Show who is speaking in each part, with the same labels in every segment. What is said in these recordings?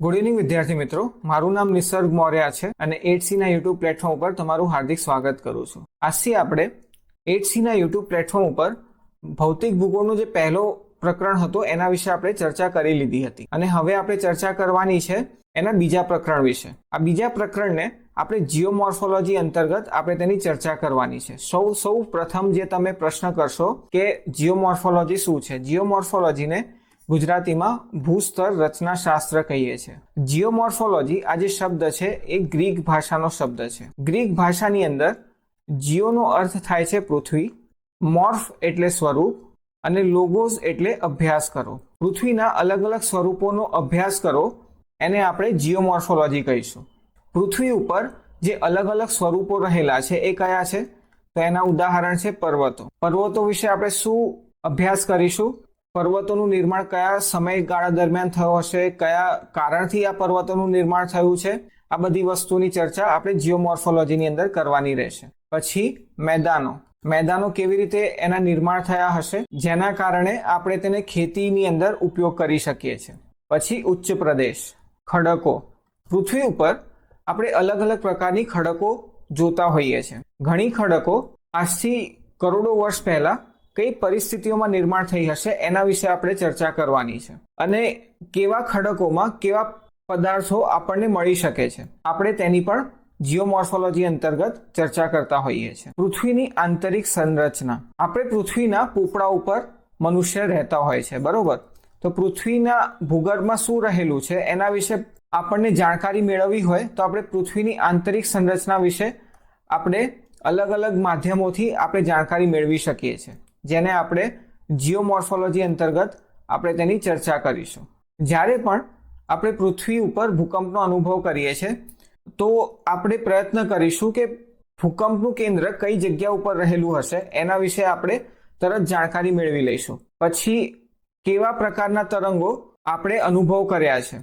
Speaker 1: Good evening વિદ્યાર્થી મિત્રો. મારું નામ નિસર્ગ મૌર્યા છે અને એટસીના યુટ્યુબ પ્લેટફોર્મ ઉપર તમારું હાર્દિક સ્વાગત કરું છું. આજથી આપણે એટસીના યુટ્યુબ પ્લેટફોર્મ ઉપર ભૌતિક ભૂગોળનો જે પહેલો પ્રકરણ હતો, એના વિશે આપણે ચર્ચા કરી લીધી હતી. અને હવે આપણે ચર્ચા કરવાની છે એના બીજા પ્રકરણ વિશે. આ બીજા પ્રકરણને આપણે જીઓમોર્ફોલોજી અંતર્ગત આપણે તેની ચર્ચા કરવાની છે. સૌ સૌ પ્રથમ જે તમે પ્રશ્ન કરશો કે જીઓમોર્ફોલોજી શું છે? જીઓમોર્ફોલોજીને ગુજરાતીમાં ભૂસ્તર રચનાશાસ્ત્ર કહીએ છીએ જીઓમોર્ફોલોજી આ જે શબ્દ છે, એ ગ્રીક ભાષાનો શબ્દ છે. ગ્રીક ભાષાની અંદર જીઓનો અર્થ થાય છે પૃથ્વી, મોર્ફ એટલે સ્વરૂપ અને લોગોઝ એટલે અભ્યાસ કરો. પૃથ્વીના અલગ અલગ સ્વરૂપોનો અભ્યાસ કરો, એને આપણે જીઓમોર્ફોલોજી કહીશું. પૃથ્વી ઉપર જે અલગ અલગ સ્વરૂપો રહેલા છે, એ કયા છે? તો એના ઉદાહરણ છે પર્વતો. પર્વતો વિશે આપણે શું અભ્યાસ કરીશું? પર્વતોનું નિર્માણ કયા સમયગાળા દરમિયાન થયો હશે? કયા કારણથી આ પર્વતોનું નિર્માણ થયું છે? આ બધી વસ્તુની ચર્ચા આપણે જીઓમોર્ફોલોજીની અંદર કરવાની રહેશે. પછી મેદાનો. મેદાનો કેવી રીતે એના નિર્માણ થયા હશે? જેના કારણે આપણે તેને ખેતીની અંદર ઉપયોગ કરી શકીએ છીએ. પછી ઉચ્ચ પ્રદેશ. ખડકો. પૃથ્વી ઉપર આપણે અલગ અલગ પ્રકારની ખડકો જોતા હોઈએ છીએ. ઘણી ખડકો આજથી કરોડો વર્ષ પહેલા કઈ પરિસ્થિતિઓમાં નિર્માણ થઈ હશે એના વિશે આપણે ચર્ચા કરવાની છે. અને કેવા ખડકોમાં કેવા પદાર્થો આપણને મળી શકે છે. આપણે તેની પણ જીઓમોર્ફોલોજી અંતર્ગત ચર્ચા કરતા હોઈએ છીએ. પૃથ્વીની આંતરિક સંરચના. આપણે પૃથ્વીના પોપડા ઉપર મનુષ્ય રહેતા હોય છે, બરોબર? તો પૃથ્વીના ભૂગર્ભમાં શું રહેલું છે એના વિશે આપણને જાણકારી મેળવવી હોય તો આપણે પૃથ્વીની આંતરિક સંરચના વિશે આપણે અલગ અલગ માધ્યમોથી આપણે જાણકારી મેળવી શકીએ છીએ. જેને આપણે જીઓમોર્ફોલોજી અંતર્ગત આપણે તેની ચર્ચા કરીશું. જ્યારે પણ આપણે પૃથ્વી ઉપર ભૂકંપનો અનુભવ કરીએ છીએ, તો આપણે પ્રયત્ન કરીશું કે ભૂકંપનું કેન્દ્ર કઈ જગ્યા ઉપર રહેલું હશે, એના વિશે આપણે તરત જાણકારી મેળવી લઈશું. પછી, કેવા પ્રકારના તરંગો આપણે અનુભવ કર્યા છે?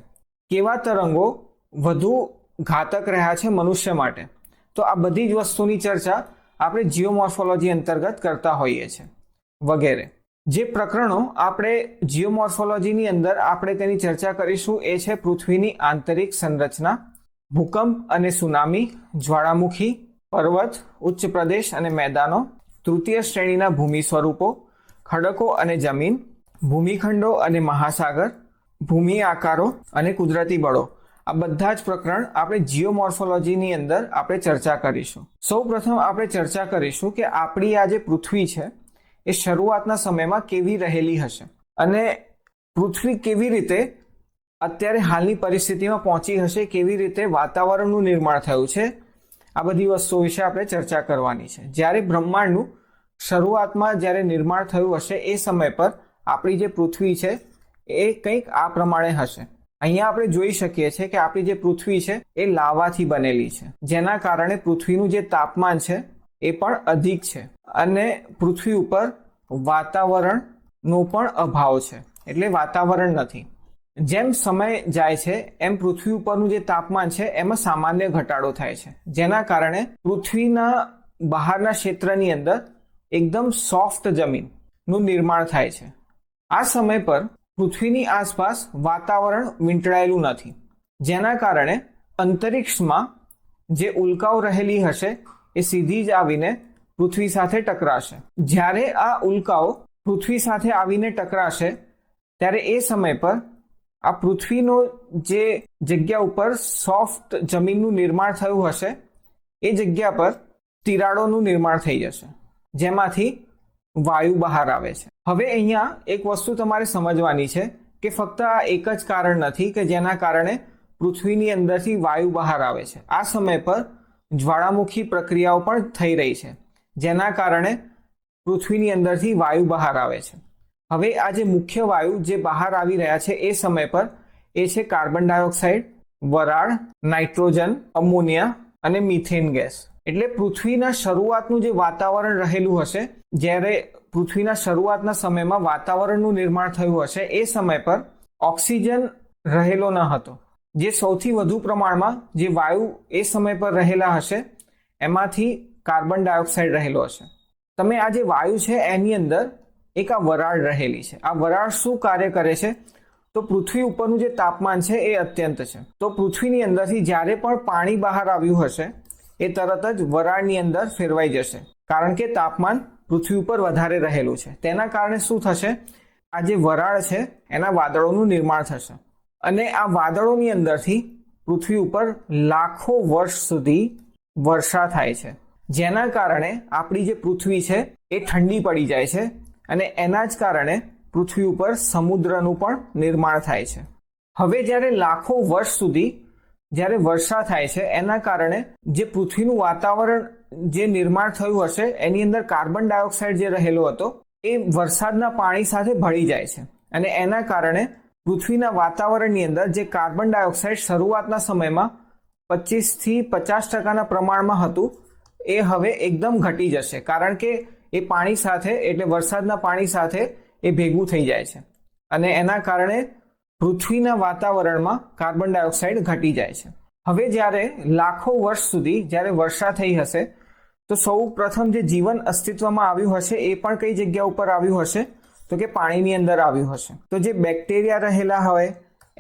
Speaker 1: કેવા તરંગો વધુ ઘાતક રહ્યા છે મનુષ્ય માટે? તો આ બધી જ વસ્તુની ચર્ચા આપણે જીઓમોર્ફોલોજી અંતર્ગત કરતા હોઈએ છીએ. વગેરે. જે પ્રકરણો આપણે જીઓમોર્ફોલોજીની અંદર આપણે તેની ચર્ચા કરીશું એ છે પૃથ્વીની આંતરિક સંરચના, ભૂકંપ અને સુનામી, જ્વાળામુખી, પર્વત, ઉચ્ચ પ્રદેશ અને મેદાનો, તૃતીય શ્રેણીના ભૂમિ સ્વરૂપો, ખડકો અને જમીન, ભૂમિખંડો અને મહાસાગર, ભૂમિ આકારો અને કુદરતી બળો. આ બધા જ પ્રકરણ આપણે જીઓમોર્ફોલોજીની અંદર આપણે ચર્ચા કરીશું. સૌ પ્રથમ આપણે ચર્ચા કરીશું કે આપણી આ જે પૃથ્વી છે એ શરૂઆતના સમયમાં કેવી રહેલી હશે? અને પૃથ્વી કેવી રીતે અત્યારે હાલની પરિસ્થિતિમાં પહોંચી હશે, કેવી રીતે વાતાવરણનું નિર્માણ થયું છે, આ બધી વસ્તુઓ વિશે આપણે ચર્ચા કરવાની છે. જ્યારે બ્રહ્માંડનું શરૂઆતમાં જ્યારે નિર્માણ થયું હશે, એ સમય પર આપણી જે પૃથ્વી છે, એ કંઈક આ પ્રમાણે હશે. અહીંયા આપણે જોઈ શકીએ છીએ કે આપણી જે પૃથ્વી છે, એ લાવાથી બનેલી છે. જેના કારણે પૃથ્વીનું જે તાપમાન છે એ પણ અધિક છે. અને પૃથ્વી ઉપર વાતાવરણનો પણ અભાવ છે. એટલે વાતાવરણ નથી. જેમ સમય જાય છે, એમ પૃથ્વી ઉપરનું જે તાપમાન છે, એમાં સામાન્ય ઘટાડો થાય છે. જેના કારણે પૃથ્વીના બહારના ક્ષેત્રની અંદર એકદમ સોફ્ટ જમીનનું નિર્માણ થાય છે. આ સમય પર પૃથ્વીની આસપાસ વાતાવરણ વીંટળાયેલું નથી. જેના કારણે અંતરિક્ષમાં જે ઉલ્કાઓ રહેલી હશે એ સીધી જ આવીને પૃથ્વી સાથે ટકરાશે. જ્યારે આ ઉલ્કાઓ પૃથ્વી સાથે આવીને ટકરાશે, ત્યારે એ સમય પર આ પૃથ્વીનો જે જગ્યા ઉપર સોફ્ટ જમીનનું નિર્માણ થયું હશે, એ જગ્યા પર તિરાડોનું નિર્માણ થઈ જશે, જેમાંથી વાયુ બહાર આવે છે. હવે અહીંયા એક વસ્તુ તમારે સમજવાની છે કે ફક્ત આ એક જ કારણ નથી કે જેના કારણે પૃથ્વીની અંદરથી વાયુ બહાર આવે છે. આ સમય પર જ્વાળામુખી પ્રક્રિયાઓ પણ થઈ રહી છે, જેના કારણે પૃથ્વીની અંદરથી વાયુ બહાર આવે છે. હવે આ જે મુખ્ય વાયુ જે બહાર આવી રહ્યા છે એ સમય પર એ છે કાર્બન ડાયોક્સાઇડ, વરાળ, નાઇટ્રોજન, અમોનિયા અને મિથેન ગેસ. એટલે પૃથ્વીના શરૂઆતનું જે વાતાવરણ રહેલું હશે, જ્યારે પૃથ્વીના શરૂઆતના સમયમાં વાતાવરણનું નિર્માણ થયું હશે, એ સમય પર ઓક્સિજન રહેલો ન હતો. જે સૌથી વધુ પ્રમાણમાં જે વાયુ એ સમય પર રહેલા હશે, એમાંથી કાર્બન ડાયોક્સાઇડ રહેલો હશે. તમે આ જે વાયુ છે એની અંદર એક આ વરાળ રહેલી છે. આ વરાળ શું કાર્ય કરે છે? તો પૃથ્વી ઉપરનું જે તાપમાન છે એ અત્યંત છે. તો પૃથ્વીની અંદરથી જ્યારે પણ પાણી બહાર આવ્યું હશે, એ તરત જ વરાળની અંદર ફેરવાઈ જશે. કારણ કે તાપમાન પૃથ્વી ઉપર વધારે રહેલું છે. તેના કારણે શું થશે? આ જે વરાળ છે, એના વાદળોનું નિર્માણ થશે. અને આ વાદળોની અંદરથી પૃથ્વી ઉપર લાખો વર્ષ સુધી વર્ષા થાય છે. જેના કારણે આપણી જે પૃથ્વી છે એ ઠંડી પડી જાય છે અને એના જ કારણે પૃથ્વી ઉપર સમુદ્રનું પણ નિર્માણ થાય છે. હવે જ્યારે લાખો વર્ષ સુધી જ્યારે વર્ષા થાય છે, એના કારણે જે પૃથ્વીનું વાતાવરણ જે નિર્માણ થયું હશે, એની અંદર કાર્બન ડાયોક્સાઇડ જે રહેલો હતો, એ વરસાદના પાણી સાથે ભળી જાય છે. અને એના કારણે પૃથ્વીના વાતાવરણની અંદર જે કાર્બન ડાયોક્સાઇડ શરૂઆતના સમયમાં પચીસથી પચાસ ટકાના પ્રમાણમાં હતું, એ હવે એકદમ ઘટી જશે. કારણ કે એ પાણી સાથે, એટલે વરસાદના પાણી સાથે એ ભેગું થઈ જાય છે. અને એના કારણે પૃથ્વીના વાતાવરણમાં કાર્બન ડાયોક્સાઇડ ઘટી જાય છે. હવે જ્યારે લાખો વર્ષ સુધી જ્યારે વર્ષા થઈ હશે, તો સૌ પ્રથમ જે જીવન અસ્તિત્વમાં આવ્યું હશે એ પણ કઈ જગ્યા ઉપર આવ્યું હશે? તો કે પાણીની અંદર આવ્યું હશે. તો જે બેક્ટેરિયા રહેલા હોય,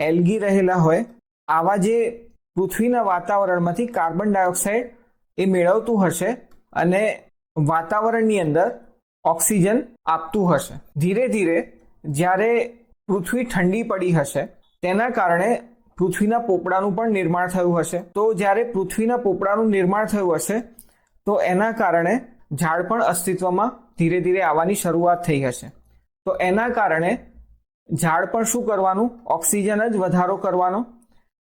Speaker 1: એલ્ગી રહેલા હોય, આવા જે પૃથ્વીના વાતાવરણમાંથી કાર્બન ડાયોક્સાઇડ એ મેળવતું હશે અને વાતાવરણની અંદર ઓક્સિજન આપતું હશે. ધીરે ધીરે જ્યારે પૃથ્વી ઠંડી પડી હશે, તેના કારણે પૃથ્વીના પોપડાનું પણ નિર્માણ થયું હશે. તો જ્યારે પૃથ્વીના પોપડાનું નિર્માણ થયું હશે, તો એના કારણે ઝાડ પણ અસ્તિત્વમાં ધીરે ધીરે આવવાની શરૂઆત થઈ હશે. તો એના કારણે ઝાડ પણ શું કરવાનું? ઓક્સિજન જ વધારો કરવાનો.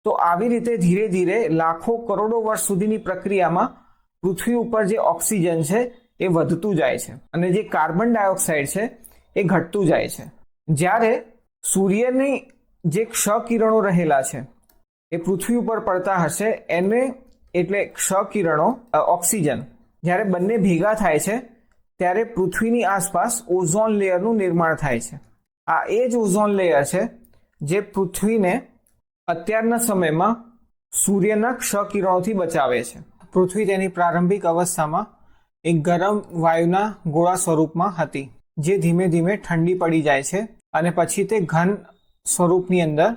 Speaker 1: તો આવી રીતે ધીરે ધીરે લાખો કરોડો વર્ષ સુધીની પ્રક્રિયામાં પૃથ્વી ઉપર જે ઓક્સિજન છે એ વધતું જાય છે અને જે કાર્બન ડાયોક્સાઇડ છે એ ઘટતું જાય છે. જ્યારે સૂર્યની જે ક્ષ કિરણો રહેલા છે એ પૃથ્વી ઉપર પડતા હશે, એને એટલે ક્ષ કિરણો ઓક્સિજન. જ્યારે બંને ભેગા થાય છે ત્યારે પૃથ્વીની આસપાસ ઓઝોન લેયરનું નિર્માણ થાય છે. આ એ જ ઓઝોન લેયર છે જે પૃથ્વીને અત્યારના સમયમાં સૂર્યના ક્ષ કિરણોથી બચાવે છે. પૃથ્વી તેની પ્રારંભિક અવસ્થામાં એક ગરમ વાયુના ગોળા સ્વરૂપમાં હતી, જે ધીમે ધીમે ઠંડી પડી જાય છે અને પછી તે ઘન સ્વરૂપની અંદર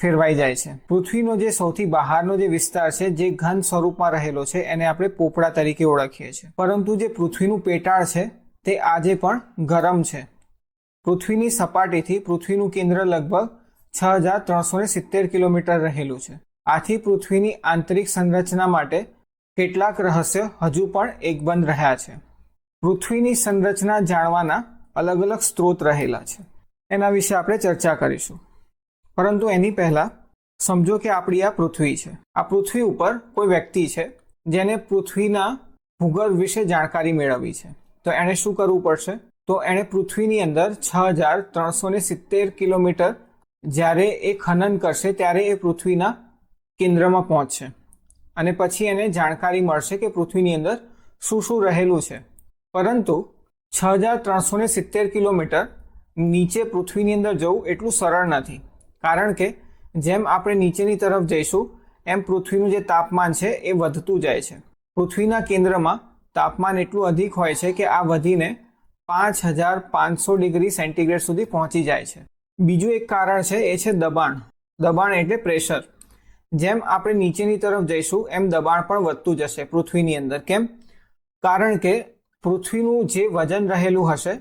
Speaker 1: ફેરવાઈ જાય છે. પૃથ્વીનો જે સૌથી બહારનો જે વિસ્તાર છે, જે ઘન સ્વરૂપમાં રહેલો છે, એને આપણે પોપડા તરીકે ઓળખીએ છીએ. પરંતુ જે પૃથ્વીનું પેટાળ છે, તે આજે પણ ગરમ છે. પૃથ્વીની સપાટીથી પૃથ્વીનું કેન્દ્ર લગભગ છ હજાર ત્રણસો સિત્તેર કિલોમીટર રહેલું છે. આથી પૃથ્વીની આંતરિક સંરચના માટે કેટલાક રહસ્ય હજુ પણ એકબંધ રહ્યા છે. પૃથ્વીની સંરચના જાણવાના અલગ અલગ સ્ત્રોત રહેલા છે. એના વિશે આપણે ચર્ચા કરીશું. પરંતુ એની પહેલાં સમજો કે આપણી આ પૃથ્વી છે. આ પૃથ્વી ઉપર કોઈ વ્યક્તિ છે જેને પૃથ્વીના ભૂગર્ભ વિશે જાણકારી મેળવવી છે. તો એણે શું કરવું પડશે? તો એણે પૃથ્વીની અંદર છ હજાર ત્રણસો ને સિત્તેર કિલોમીટર જ્યારે એ ખનન કરશે ત્યારે એ પૃથ્વીના કેન્દ્રમાં પહોંચશે. અને પછી એને જાણકારી મળશે કે પૃથ્વીની અંદર શું શું રહેલું છે. પરંતુ છ હજાર ત્રણસો ને સિત્તેર કિલોમીટર નીચે પૃથ્વીની અંદર જવું એટલું સરળ નથી. કારણ કે જેમ આપણે નીચેની તરફ જઈશું, એમ પૃથ્વીનું જે તાપમાન છે એ વધતું જાય છે. પૃથ્વીના કેન્દ્રમાં તાપમાન એટલું અધિક હોય છે કે આ વધીને પાંચ હજાર પાંચસો ડિગ્રી સેન્ટીગ્રેડ સુધી પહોંચી જાય છે. બીજું એક કારણ છે, એ છે દબાણ. દબાણ એટલે પ્રેશર. જેમ આપણે નીચેની તરફ જઈશું, એમ દબાણ પણ વધતું જશે પૃથ્વીની અંદર. કેમ? કારણ કે પૃથ્વીનું જે વજન રહેલું હશે,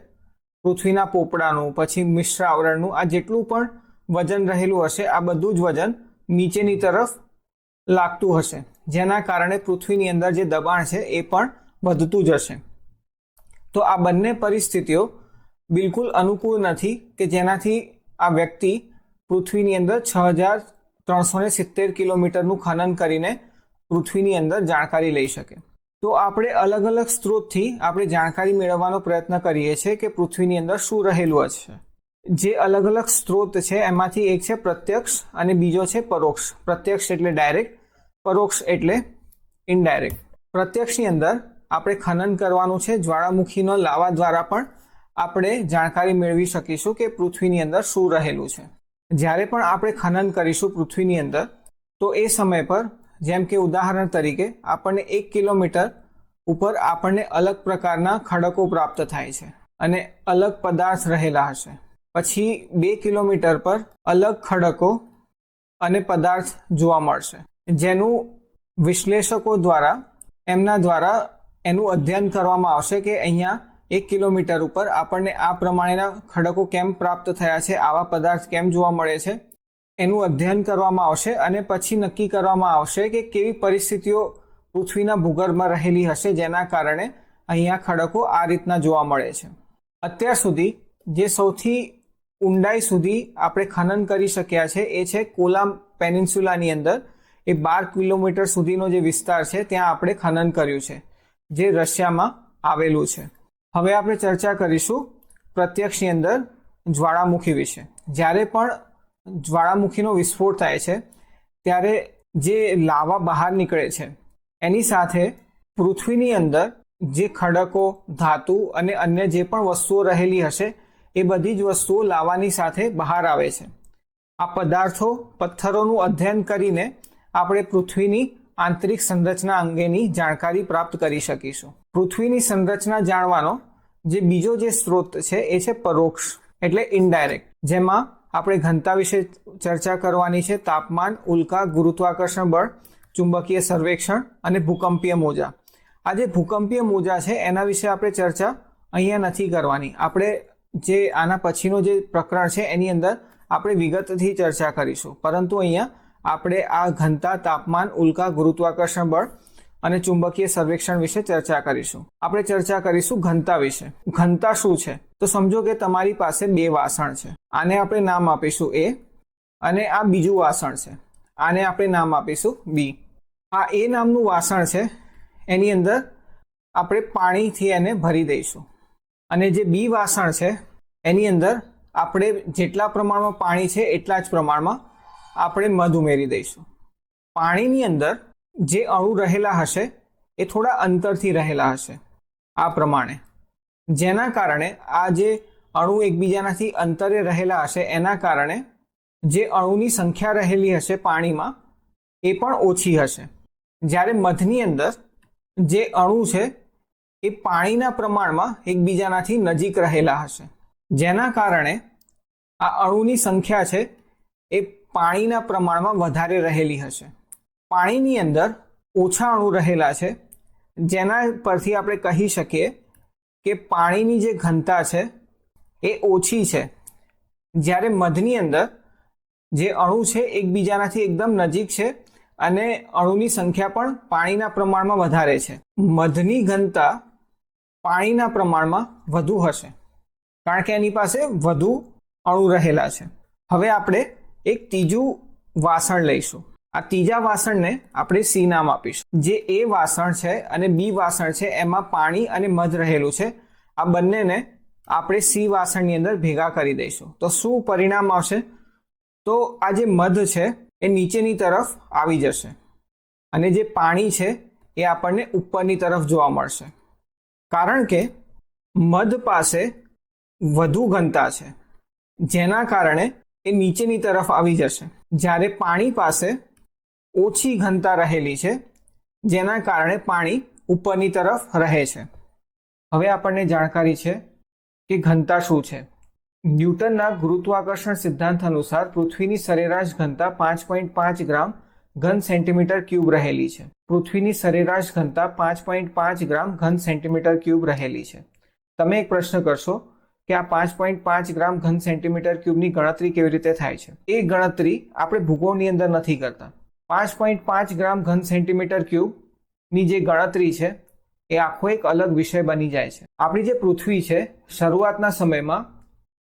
Speaker 1: પૃથ્વીના પોપડાનું, પછી મિશ્ર આવરણનું, આ જેટલું પણ વજન રહેલું હશે, આ બધું જ વજન નીચેની તરફ લાગતું હશે. જેના કારણે પૃથ્વીની અંદર જે દબાણ છે એ પણ વધતું જશે તો આ બંને પરિસ્થિતિઓ બિલકુલ અનુકૂળ નથી કે જેનાથી આ વ્યક્તિ પૃથ્વીની અંદર છ હજાર ત્રણસો ને સિત્તેર કિલોમીટરનું ખનન કરીને પૃથ્વીની અંદર જાણકારી લઈ શકે. તો આપણે અલગ અલગ સ્ત્રોતથી આપણે જાણકારી મેળવવાનો પ્રયત્ન કરીએ છીએ કે પૃથ્વીની અંદર શું રહેલું છે જે અલગ અલગ સ્ત્રોત છે, એમાંથી એક છે પ્રત્યક્ષ અને બીજો છે પરોક્ષ. પ્રત્યક્ષ એટલે ડાયરેક્ટ પરોક્ષ એટલે ઇનડાયરેક્ટ પ્રત્યક્ષની અંદર આપણે ખનન કરવાનું છે, જ્વાળામુખીનો લાવા દ્વારા પણ આપણે જાણકારી મેળવી શકીશું કે પૃથ્વીની અંદર શું રહેલું છે. જ્યારે પણ આપણે ખનન કરીશું પૃથ્વીની અંદર, તો એ સમય પર, જેમ કે ઉદાહરણ તરીકે, આપણને એક કિલોમીટર ઉપર આપણને અલગ પ્રકારના ખડકો પ્રાપ્ત થાય છે અને અલગ પદાર્થ રહેલા હશે. પછી બે કિલોમીટર પર અલગ ખડકો અને પદાર્થ જોવા મળશે. જેનું વિશ્લેષકો દ્વારા, એમના દ્વારા એનું અધ્યયન કરવામાં આવશે કે અહીંયા એક કિલોમીટર ઉપર આપણને આ પ્રમાણેના ખડકો કેમ પ્રાપ્ત થયા છે, આવા પદાર્થ કેમ જોવા મળે છે, એનું અધ્યયન કરવામાં આવશે અને પછી નક્કી કરવામાં આવશે કે કેવી પરિસ્થિતિઓ પૃથ્વીના ભૂગર્ભમાં રહેલી હશે જેના કારણે અહીંયા ખડકો આ રીતના જોવા મળે છે. અત્યાર સુધી જે સૌથી ઊંડાઈ સુધી આપણે ખનન કરી શક્યા છે. એ છે કોલામ પેનિન્સ્યુલાની અંદર. એ બાર કિલોમીટર સુધીનો જે વિસ્તાર છે, ત્યાં આપણે ખનન કર્યું છે, જે રશિયામાં આવેલું છે. હવે આપણે ચર્ચા કરીશું પ્રત્યક્ષની અંદર જ્વાળામુખી વિશે. જ્યારે પણ જ્વાળામુખીનો વિસ્ફોટ થાય છે, ત્યારે જે લાવા બહાર નીકળે છે, એની સાથે પૃથ્વીની અંદર જે ખડકો, ધાતુ અને અન્ય જે પણ વસ્તુઓ રહેલી હશે એ બધી જ વસ્તુઓ લાવવાની સાથે બહાર આવે છે. આ પદાર્થો પથ્થરોનું અધ્યયન કરીને આપણે પૃથ્વીની આંતરિક સંરચના અંગેની જાણકારી પ્રાપ્ત કરી શકીશું. પૃથ્વીની સંરચના જાણવાનો જે બીજો જે સ્ત્રોત છે એ છે પરોક્ષ, એટલે ઇનડાયરેક્ટ જેમાં આપણે ઘનતા વિશે ચર્ચા કરવાની છે તાપમાન, ઉલ્કા, ગુરુત્વાકર્ષણ બળ, ચુંબકીય સર્વેક્ષણ અને ભૂકંપીય મોજા. આ જે ભૂકંપીય મોજા છે એના વિશે આપણે ચર્ચા અહીંયા નથી કરવાની. આપણે જે આના પછીનો જે પ્રકરણ છે, એની અંદર આપણે વિગતથી ચર્ચા કરીશું. પરંતુ અહીંયા આપણે આ ઘનતા, તાપમાન, ઉલ્કા, ગુરુત્વાકર્ષણ બળ અને ચુંબકીય સર્વેક્ષણ વિશે ચર્ચા કરીશું. આપણે ચર્ચા કરીશું ઘનતા વિશે. ઘનતા શું છે? તો સમજો કે તમારી પાસે બે વાસણ છે. આને આપણે નામ આપીશું એ અને આ બીજું વાસણ છે. આને આપણે નામ આપીશું બી. આ એ નામનું વાસણ છે. એની અંદર આપણે પાણીથી એને ભરી દઈશું. અને જે બી વાસણ છે, એની અંદર આપણે જેટલા પ્રમાણમાં પાણી છે, એટલા જ પ્રમાણમાં આપણે મધ ઉમેરી દઈશું. પાણીની અંદર જે અણુ રહેલા હશે, એ થોડા અંતરથી રહેલા હશે, આ પ્રમાણે. જેના કારણે આ જે અણુ એકબીજાનાથી અંતરે રહેલા હશે, એના કારણે જે અણુની સંખ્યા રહેલી હશે પાણીમાં, એ પણ ઓછી હશે. જ્યારે મધની અંદર જે અણુ છે એ પાણીના પ્રમાણમાં એકબીજાનાથી નજીક રહેલા હશે. જેના કારણે આ અણુની સંખ્યા છે એ પાણીના પ્રમાણમાં વધારે રહેલી હશે. પાણીની અંદર ઓછા અણુ રહેલા છે. જેના પરથી આપણે કહી શકીએ કે પાણીની જે ઘનતા છે એ ઓછી છે. જ્યારે મધની અંદર જે અણુ છે એકબીજાનાથી એકદમ નજીક છે અને અણુની સંખ્યા પણ પાણીના પ્રમાણમાં વધારે છે. મધની ઘનતા પાણીના પ્રમાણમાં વધુ હશે. કારણ કે એની પાસે વધુ અણુ રહેલા છે. હવે આપણે એક ત્રીજું વાસણ લઈશું. આ ત્રીજા વાસણને આપણે સી નામ આપીશું. જે એ વાસણ છે અને બી વાસણ છે, એમાં પાણી અને મધ રહેલું છે. આ બંનેને આપણે સી વાસણની અંદર ભેગા કરી દઈશું. તો શું પરિણામ આવશે? તો આ જે મધ છે, એ નીચેની તરફ આવી જશે. અને જે પાણી છે, એ આપણને ઉપરની તરફ જોવા મળશે. કારણ કે મધ પાસે વધુ ઘનતા છે, જેના કારણે એ નીચેની તરફ આવી જશે. જ્યારે પાણી પાસે ઓછી ઘનતા રહેલી છે, જેના કારણે પાણી ઉપરની તરફ રહે છે. હવે આપણને જાણકારી છે કે ઘનતા શું છે. ન્યૂટનના ગુરુત્વાકર્ષણ સિદ્ધાંત અનુસાર પૃથ્વીની સરેરાશ ઘનતા પાંચ પોઈન્ટ પાંચ ગ્રામ ઘન સેન્ટીમીટર ક્યુબ રહેલી છે. પૃથ્વીની સરેરાશ ઘનતા પાંચ પોઈન્ટ પાંચ ગ્રામ ઘન સેન્ટીમીટર ક્યુબ રહેલી છે. તમે એક પ્રશ્ન કરશો કે આ પાંચ પોઈન્ટ પાંચ ગ્રામ ઘન સેન્ટીમીટર ક્યુબની ગણતરી કેવી રીતે થાય છે? એ ગણતરી આપણે ભૂગોળની અંદર નથી કરતા. પાંચ પોઈન્ટ પાંચ ગ્રામ ઘન સેન્ટીમીટર ક્યુબની જે ગણતરી છે, એ આખો એક અલગ વિષય બની જાય છે. આપણી જે પૃથ્વી છે, શરૂઆતના સમયમાં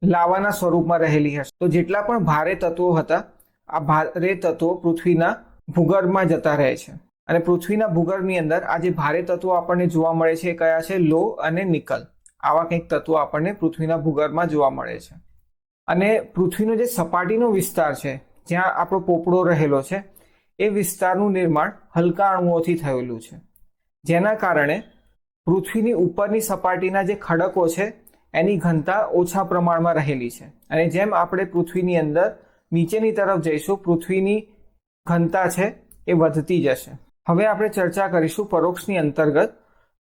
Speaker 1: લાવાના સ્વરૂપમાં રહેલી હશે. તો જેટલા પણ ભારે તત્વો હતા, આ ભારે તત્વો પૃથ્વીના ભૂગર્ભમાં જતા રહે છે. અને પૃથ્વીના ભૂગર્ભની અંદર આ જે ભારે તત્વો આપણને જોવા મળે છે. એ કયા છે? લો અને નિકલ. આવા કંઈક તત્વો આપણને પૃથ્વીના ભૂગર્ભમાં જોવા મળે છે. અને પૃથ્વીનો જે સપાટીનો વિસ્તાર છે, જ્યાં આપણો પોપડો રહેલો છે, એ વિસ્તારનું નિર્માણ હલકા અણુઓથી થયેલું છે. જેના કારણે પૃથ્વીની ઉપરની સપાટીના જે ખડકો છે, એની ઘનતા ઓછા પ્રમાણમાં રહેલી છે. અને જેમ આપણે પૃથ્વીની અંદર નીચેની તરફ જઈશું, પૃથ્વીની ઘનતા છે એ વધતી જશે. હવે આપણે ચર્ચા કરીશું પરોક્ષની અંતર્ગત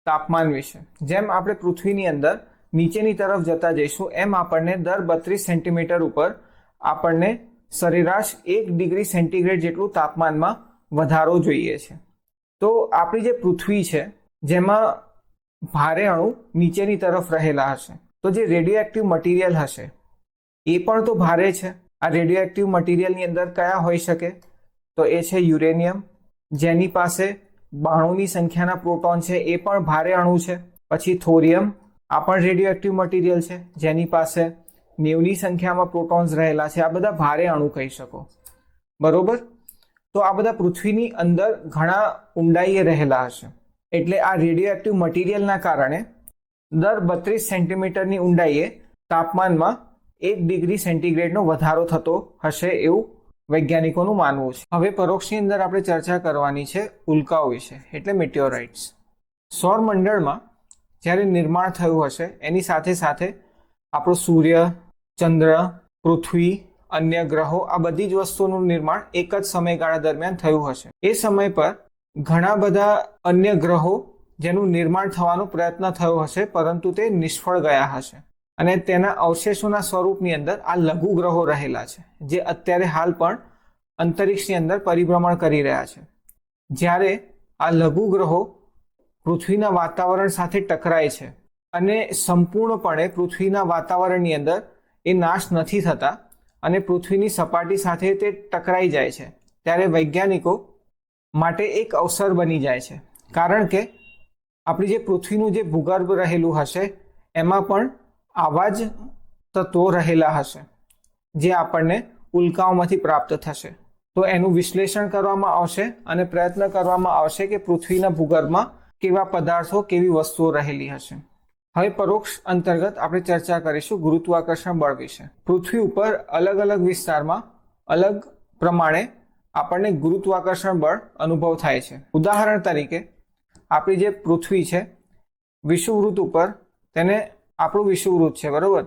Speaker 1: તાપમાન વિશે. જેમ આપણે પૃથ્વીની અંદર નીચેની તરફ જતા જઈશું, એમ આપણને દર બત્રીસ સેન્ટીમીટર ઉપર આપણને સરેરાશ એક ડિગ્રી સેન્ટીગ્રેડ જેટલું તાપમાનમાં વધારો જોઈએ છે. તો આપણી જે પૃથ્વી છે, જેમાં ભારે અણુ નીચેની તરફ રહેલા હશે, તો જે રેડિયો એક્ટિવ મટીરિયલ હશે, એ પણ તો ભારે છે. આ રેડિયો એક્ટિવ મટીરિયલની અંદર કયા હોઈ શકે? તો એ છે યુરેનિયમ. જેની પાસે બાણુંની સંખ્યાના પ્રોટોન છે, એ પણ ભારે અણુ છે. પછી થોરિયમ, આ પણ રેડિયો એક્ટિવ મટીરિયલ છે, જેની પાસે નેવની સંખ્યામાં પ્રોટોન્સ રહેલા છે. આ બધા ભારે અણુ કહી શકો. બરોબર? તો આ બધા પૃથ્વીની અંદર ઘણા ઊંડાઈએ રહેલા હશે. એટલે આ રેડિયો એક્ટિવ મટીરિયલના કારણે દર બત્રીસ સેન્ટીમીટરની ઊંડાઈએ તાપમાનમાં એક ડિગ્રી સેન્ટીગ્રેડનો વધારો થતો હશે એવું વૈજ્ઞાનિકોનું માનવું છે. હવે પરોક્ષની અંદર આપણે ચર્ચા કરવાની છે ઉલ્કાઓ વિશે, એટલે મિટિયોરાઇટ્સ સૌરમંડળમાં જ્યારે નિર્માણ થયું હશે, એની સાથે સાથે આપણો સૂર્ય, ચંદ્ર, પૃથ્વી, અન્ય ગ્રહો, આ બધી જ વસ્તુઓનું નિર્માણ એક જ સમયગાળા દરમિયાન થયું હશે. એ સમય પર ઘણા બધા અન્ય ગ્રહો જેનું નિર્માણ થવાનો પ્રયત્ન થયો હશે, પરંતુ તે નિષ્ફળ ગયા હશે. અને તેના અવશેષોના સ્વરૂપની અંદર આ લઘુ ગ્રહો રહેલા છે, જે અત્યારે હાલ પણ અંતરિક્ષની અંદર પરિભ્રમણ કરી રહ્યા છે. જ્યારે આ લઘુ ગ્રહો પૃથ્વીના વાતાવરણ સાથે ટકરાય છે અને સંપૂર્ણપણે પૃથ્વીના વાતાવરણની અંદર એ નાશ નથી થતા અને પૃથ્વીની સપાટી સાથે તે ટકરાઈ જાય છે, ત્યારે વૈજ્ઞાનિકો માટે એક અવસર બની જાય છે. કારણ કે આપણી જે પૃથ્વીનું જે ભૂગર્ભ રહેલું હશે, એમાં પણ આવા જ તત્વો રહેલા હશે, જે આપણને ઉલ્કાઓમાંથી પ્રાપ્ત થશે. તો એનું વિશ્લેષણ કરવામાં આવશે અને પ્રયત્ન કરવામાં આવશે કે પૃથ્વીના ભૂગર્ભમાં કેવા પદાર્થો, કેવી વસ્તુઓ રહેલી હશે. હવે પરોક્ષ અંતર્ગત આપણે ચર્ચા કરીશું ગુરુત્વાકર્ષણ બળ વિશે. પૃથ્વી ઉપર અલગ અલગ વિસ્તારમાં અલગ પ્રમાણે આપણને ગુરુત્વાકર્ષણ બળ અનુભવ થાય છે. ઉદાહરણ તરીકે, આપણી જે પૃથ્વી છે, વિષુવવૃત્ત ઉપર તેને આપણું વિષુવવૃત્ત છે, બરોબર?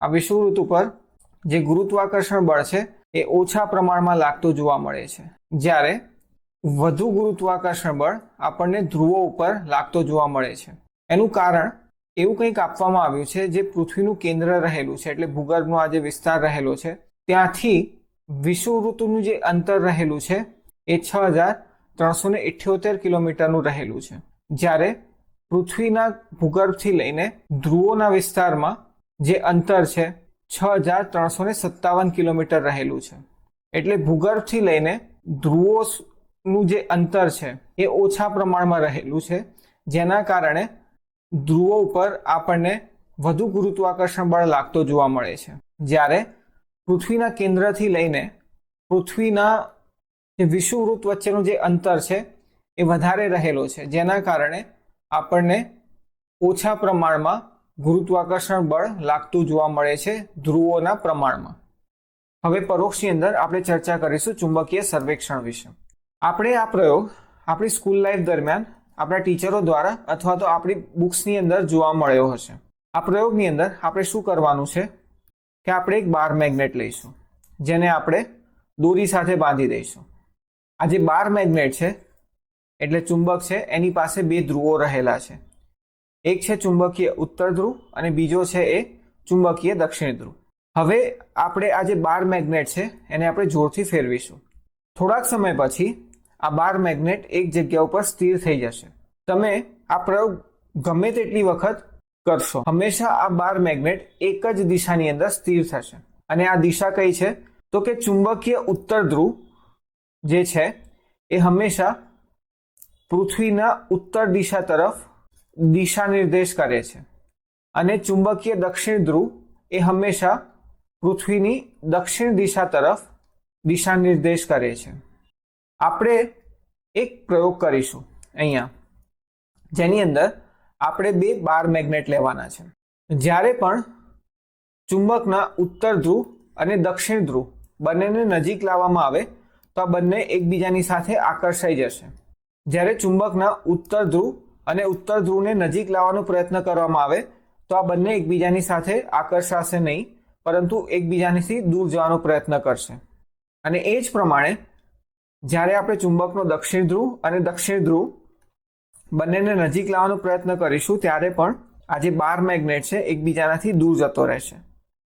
Speaker 1: આ વિષુવવૃત્ત ઉપર જે ગુરુત્વાકર્ષણ બળ છે, એ ઓછા પ્રમાણમાં લાગતું જોવા મળે છે. જ્યારે વધુ ગુરુત્વાકર્ષણ બળ આપણને ધ્રુવો ઉપર લાગતો જોવા મળે છે. એનું કારણ એવું કંઈક આપવામાં આવ્યું છે, જે પૃથ્વીનું કેન્દ્ર રહેલું છે, એટલે ભૂગર્ભનો આ જે વિસ્તાર રહેલો છે, ત્યાંથી વિષુવવૃત્તનું જે અંતર રહેલું છે, એ છ હજાર ત્રણસો ને કિલોમીટરનું રહેલું છે. જ્યારે પૃથ્વીના ભૂગર્ભથી લઈને ધ્રુવોના વિસ્તારમાં જે અંતર છે, છ હજાર ત્રણસો ને સત્તાવન કિલોમીટર રહેલું છે. એટલે ભૂગર્ભથી લઈને ધ્રુવોનું જે અંતર છે, એ ઓછા પ્રમાણમાં રહેલું છે, જેના કારણે ધ્રુવો ઉપર આપણને વધુ ગુરુત્વાકર્ષણ બળ લાગતો જોવા મળે છે. જ્યારે પૃથ્વીના કેન્દ્રથી લઈને પૃથ્વીના જે વિષુવવૃત્ત વચ્ચેનું જે અંતર છે, એ વધારે રહેલો છે, જેના કારણે આપણને ઓછા પ્રમાણમાં ગુરુત્વાકર્ષણ બળ લાગતું જોવા મળે છે ધ્રુવોના પ્રમાણમાં. હવે પરોક્ષની અંદર આપણે ચર્ચા કરીશું ચુંબકીય સર્વેક્ષણ વિશે. આપણે આ પ્રયોગ આપણી સ્કૂલ લાઈફ દરમિયાન આપણા ટીચરો દ્વારા અથવા તો આપણી બુક્સની અંદર જોવા મળ્યો હશે. આ પ્રયોગની અંદર આપણે શું કરવાનું છે કે આપણે એક બાર મેગ્નેટ લઈશું, જેને આપણે દોરી સાથે બાંધી દઈશું. આ જે બાર મેગ્નેટ છે એટલે ચુંબક છે, એની પાસે બે ધ્રુવો રહેલા છે. એક છે ચુંબકીય ઉત્તર ધ્રુવ અને બીજો છે એ ચુંબકીય દક્ષિણ ધ્રુવ. હવે આપણે આ જે બાર મેગ્નેટ છે, એને આપણે જોરથી ફેરવીશું. થોડાક સમય પછી આ બાર મેગ્નેટ એક જગ્યા ઉપર સ્થિર થઈ જશે. તમે આ પ્રયોગ ગમે તેટલી વખત કરશો. હંમેશા આ બાર મેગ્નેટ એક જ દિશાની અંદર સ્થિર થશે. અને આ દિશા કઈ છે? તો કે ચુંબકીય ઉત્તર ધ્રુવ જે છે, એ હંમેશા પૃથ્વીના ઉત્તર દિશા તરફ દિશા નિર્દેશ કરે છે. અને ચુંબકીય દક્ષિણ ધ્રુવ એ હંમેશા પૃથ્વીની દક્ષિણ દિશા તરફ દિશા નિર્દેશ કરે છે. આપણે એક પ્રયોગ કરીશું અહીંયા. જેની અંદર આપણે બે બાર મેગ્નેટ લેવાના છે. જ્યારે પણ ચુંબકના ઉત્તર ધ્રુવ અને દક્ષિણ ધ્રુવ બંનેને નજીક લાવવામાં આવે, તો આ બંને એકબીજાની સાથે આકર્ષાઈ જશે. જ્યારે ચુંબકના ઉત્તર ધ્રુવ અને ઉત્તર ધ્રુવને નજીક લાવવાનો પ્રયત્ન કરવામાં આવે, તો આ બંને એકબીજાની સાથે આકર્ષાશે નહીં, પરંતુ એકબીજાથી દૂર જવાનો પ્રયત્ન કરશે. અને એ જ પ્રમાણે, જ્યારે આપણે ચુંબકનો દક્ષિણ ધ્રુવ અને દક્ષિણ ધ્રુવ બંનેને નજીક લાવવાનો પ્રયત્ન કરીશું, ત્યારે પણ આ જે બાર મેગ્નેટ છે, એકબીજાનાથી દૂર જતો રહેશે.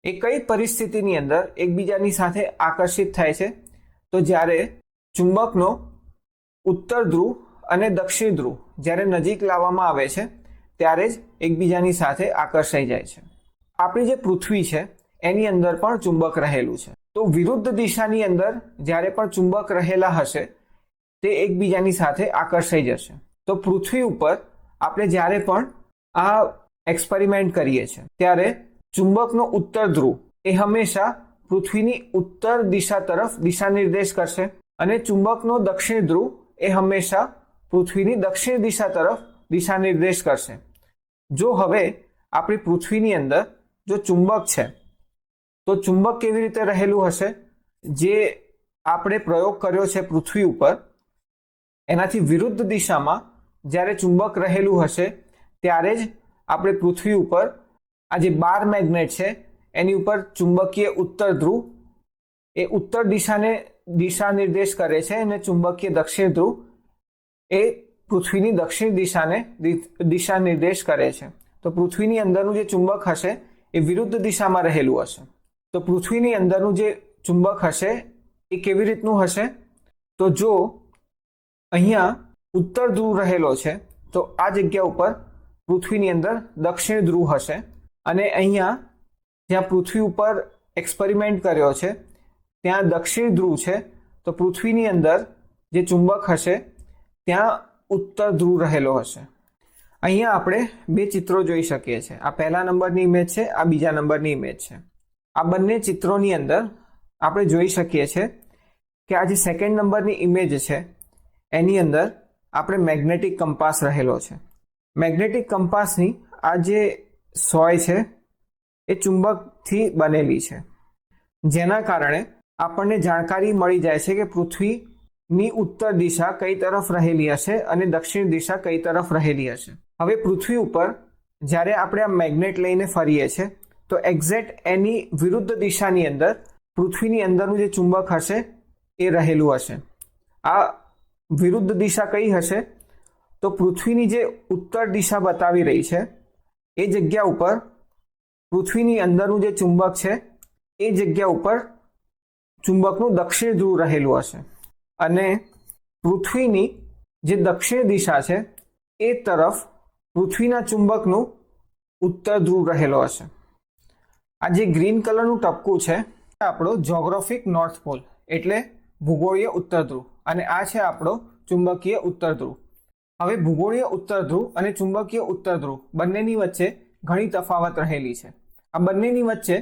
Speaker 1: એ કઈ પરિસ્થિતિની અંદર એકબીજાની સાથે આકર્ષિત થાય છે. તો જ્યારે ચુંબકનો ઉત્તર ધ્રુવ અને દક્ષિણ ધ્રુવ જ્યારે નજીક લાવવામાં આવે છે, ત્યારે જ એકબીજાની સાથે આકર્ષાઈ જાય છે. આપણી જે પૃથ્વી છે, એની અંદર પણ ચુંબક રહેલું છે. તો વિરુદ્ધ દિશાની અંદર જ્યારે પણ ચુંબક રહેલા હશે, તે એકબીજાની સાથે આકર્ષાઈ જશે. તો પૃથ્વી ઉપર આપણે જ્યારે પણ આ એક્સપેરિમેન્ટ કરીએ છીએ, ત્યારે ચુંબકનો ઉત્તર ધ્રુવ એ હંમેશા પૃથ્વીની ઉત્તર દિશા તરફ દિશા નિર્દેશ કરશે અને ચુંબકનો દક્ષિણ ધ્રુવ એ હંમેશા પૃથ્વીની દક્ષિણ દિશા તરફ દિશા નિર્દેશ કરશે. જો હવે આપણી પૃથ્વીની અંદર જો ચુંબક છે, તો ચુંબક કેવી રીતે રહેલું હશે? જે આપણે પ્રયોગ કર્યો છે પૃથ્વી ઉપર, એનાથી વિરુદ્ધ દિશામાં જ્યારે ચુંબક રહેલું હશે, ત્યારે જ આપણે પૃથ્વી ઉપર આ જે બાર મેગ્નેટ છે, એની ઉપર ચુંબકીય ઉત્તર ધ્રુવ, એ ઉત્તર દિશાને દિશા નિર્દેશ કરે છે અને ચુંબકીય દક્ષિણ ધ્રુવ એ પૃથ્વીની દક્ષિણ દિશાને દિશા નિર્દેશ કરે છે. તો પૃથ્વીની અંદરનું જે ચુંબક હશે એ વિરુદ્ધ દિશામાં રહેલું હશે. તો પૃથ્વીની અંદરનું જે ચુંબક હશે એ કેવી રીતનું હશે? તો જો અહીંયા ઉત્તર ધ્રુવ રહેલો છે, તો આ જગ્યા ઉપર પૃથ્વીની અંદર દક્ષિણ ધ્રુવ હશે. અને અહીંયા જ્યાં પૃથ્વી ઉપર એક્સપેરિમેન્ટ કર્યો છે ત્યાં દક્ષિણ ધ્રુવ છે, તો પૃથ્વીની અંદર જે ચુંબક હશે, ત્યાં ઉત્તર ધ્રુવ રહેલો હશે. અહીંયા આપણે બે ચિત્રો જોઈ શકીએ છીએ. આ પહેલા નંબરની ઇમેજ છે, આ બીજા નંબરની ઇમેજ છે. આ બંને ચિત્રોની અંદર આપણે જોઈ શકીએ છીએ કે આ જે સેકન્ડ નંબરની ઇમેજ છે, એની અંદર આપણે મેગ્નેટિક કંપાસ રહેલો છે. મેગ્નેટિક કંપાસની આ જે સોય છે, એ ચુંબકથી બનેલી છે. જેના કારણે આપણને જાણકારી મળી જાય છે કે પૃથ્વીની ઉત્તર દિશા કઈ તરફ રહેલી હશે અને દક્ષિણ દિશા કઈ તરફ રહેલી હશે. હવે પૃથ્વી ઉપર જ્યારે આપણે આ મેગ્નેટ લઈને ફરીએ છીએ, તો એક્ઝેક્ટ એની વિરુદ્ધ દિશાની અંદર, પૃથ્વીની અંદરનું જે ચુંબક હશે, એ રહેલું હશે. આ વિરુદ્ધ દિશા કઈ હશે? તો પૃથ્વીની જે ઉત્તર દિશા બતાવી રહી છે, એ જગ્યા ઉપર પૃથ્વીની અંદરનું જે ચુંબક છે, એ જગ્યા ઉપર ચુંબકનું દક્ષિણ ધ્રુવ રહેલું હશે. અને પૃથ્વીની જે દક્ષિણ દિશા છે, એ તરફ પૃથ્વીના ચુંબકનું ઉત્તર ધ્રુવ રહેલો હશે. આ જે ગ્રીન કલરનું ટપકું છે આપણો જોગ્રાફિક નોર્થ પોલ એટલે ભૂગોળીય ઉત્તર ધ્રુવ. અને આ છે આપણો ચુંબકીય ઉત્તર ધ્રુવ. હવે ભૂગોળીય ઉત્તર ધ્રુવ અને ચુંબકીય ઉત્તર ધ્રુવ બંનેની વચ્ચે ઘણી તફાવત રહેલી છે. આ બંનેની વચ્ચે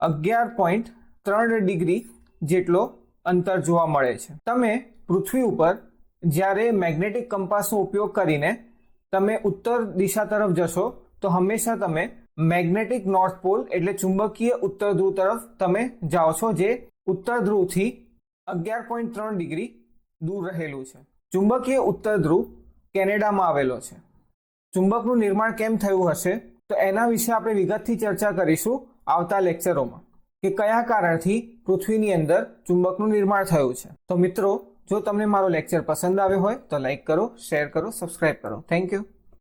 Speaker 1: અગિયાર પોઈન્ટ ત્રણ ડિગ્રી જેટલો અંતર જોવા મળે છે. તમે પૃથ્વી ઉપર જ્યારે મેગ્નેટિક કંપાસનો ઉપયોગ કરીને તમે ઉત્તર દિશા તરફ જશો, તો હંમેશા તમે મેગ્નેટિક નોર્થ પોલ એટલે ચુંબકીય ઉત્તર ધ્રુવ તરફ તમે જાઓ છો, જે ઉત્તર ધ્રુવથી અગિયાર પોઈન્ટ ત્રણ ડિગ્રી દૂર રહેલું છે. ચુંબકીય ઉત્તર ધ્રુવ કેનેડામાં આવેલો છે. ચુંબકનું નિર્માણ કેમ થયું હશે? તો એના વિશે આપણે વિગતથી ચર્ચા કરીશું આવતા લેક્ચરોમાં. કે કયા કારણથી પૃથ્વીની અંદર ચુંબકનું નિર્માણ થયું છે. તો મિત્રો, જો તમને મારો લેક્ચર પસંદ આવ્યો હોય તો લાઈક કરો શેર કરો સબસ્ક્રાઇબ કરો. Thank you